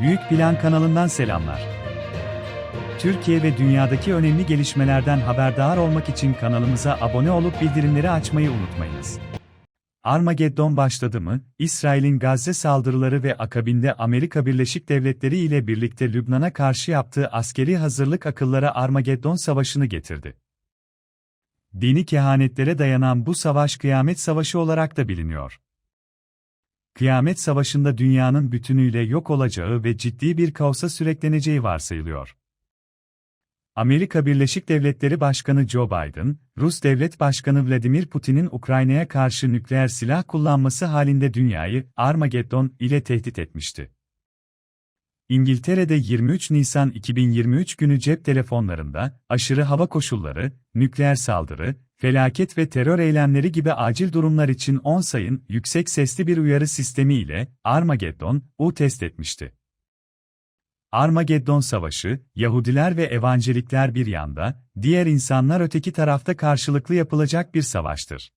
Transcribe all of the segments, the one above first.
Büyük Plan kanalından selamlar. Türkiye ve dünyadaki önemli gelişmelerden haberdar olmak için kanalımıza abone olup bildirimleri açmayı unutmayınız. Armageddon başladı mı? İsrail'in Gazze saldırıları ve akabinde Amerika Birleşik Devletleri ile birlikte Lübnan'a karşı yaptığı askeri hazırlık akıllara Armageddon savaşını getirdi. Dini kehanetlere dayanan bu savaş kıyamet savaşı olarak da biliniyor. Kıyamet Savaşı'nda dünyanın bütünüyle yok olacağı ve ciddi bir kaosa sürekleneceği varsayılıyor. Amerika Birleşik Devletleri Başkanı Joe Biden, Rus Devlet Başkanı Vladimir Putin'in Ukrayna'ya karşı nükleer silah kullanması halinde dünyayı Armageddon ile tehdit etmişti. İngiltere'de 23 Nisan 2023 günü cep telefonlarında aşırı hava koşulları, nükleer saldırı, felaket ve terör eylemleri gibi acil durumlar için 10 sayın yüksek sesli bir uyarı sistemi ile Armageddon U test etmişti. Armageddon Savaşı, Yahudiler ve Evangelikler bir yanda, diğer insanlar öteki tarafta karşılıklı yapılacak bir savaştır.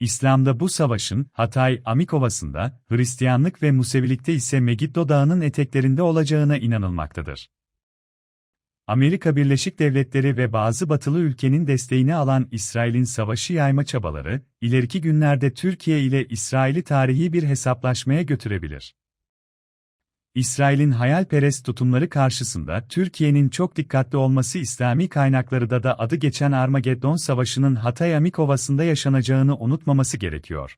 İslam'da bu savaşın Hatay, Amik Ovası'nda, Hristiyanlık ve Musevilikte ise Megiddo Dağı'nın eteklerinde olacağına inanılmaktadır. Amerika Birleşik Devletleri ve bazı batılı ülkenin desteğini alan İsrail'in savaşı yayma çabaları, ileriki günlerde Türkiye ile İsrail'i tarihi bir hesaplaşmaya götürebilir. İsrail'in hayalperest tutumları karşısında Türkiye'nin çok dikkatli olması İslami kaynakları da adı geçen Armageddon Savaşı'nın Hatay Amik Ovası'nda yaşanacağını unutmaması gerekiyor.